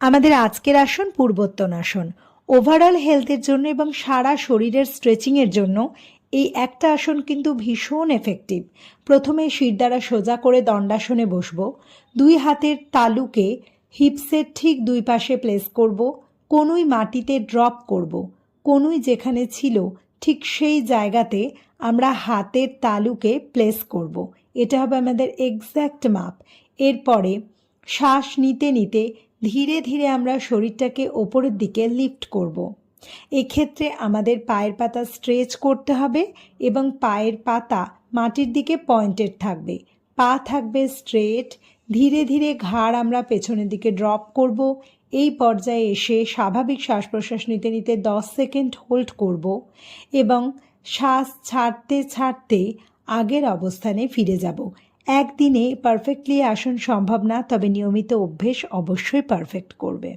আমাদের আজকের আসন পূর্বোত্তন আসন। ওভারঅল হেলথের জন্য এবং সারা শরীরের স্ট্রেচিংয়ের জন্য এই একটা আসন কিন্তু ভীষণ এফেক্টিভ প্রথমে শির দ্বারা সোজা করে দণ্ডাসনে বসবো। দুই হাতের তালুকে হিপসের ঠিক দুই পাশে প্লেস করব। কোনোই মাটিতে ড্রপ করব। কোনোই যেখানে ছিল, ঠিক সেই জায়গাতে আমরা হাতের তালুকে প্লেস করব। এটা হবে আমাদের এক্স্যাক্ট মাপ। এরপরে শ্বাস নিতে নিতে ধীরে ধীরে আমরা শরীরটাকে ওপরের দিকে লিফট করব। এক্ষেত্রে আমাদের পায়ের পাতা স্ট্রেচ করতে হবে এবং পায়ের পাতা মাটির দিকে পয়েন্টেড থাকবে। পা থাকবে স্ট্রেট ধীরে ধীরে ঘাড় আমরা পেছনের দিকে ড্রপ করব। এই পর্যায়ে এসে স্বাভাবিক শ্বাস প্রশ্বাস নিতে নিতে দশ সেকেন্ড হোল্ড করব এবং শ্বাস ছাড়তে ছাড়তে আগের অবস্থানে ফিরে যাব। একদিনে পারফেক্টলি আসন সম্ভব না তবে নিয়মিত অভ্যেস অবশ্যই পারফেক্ট করবে।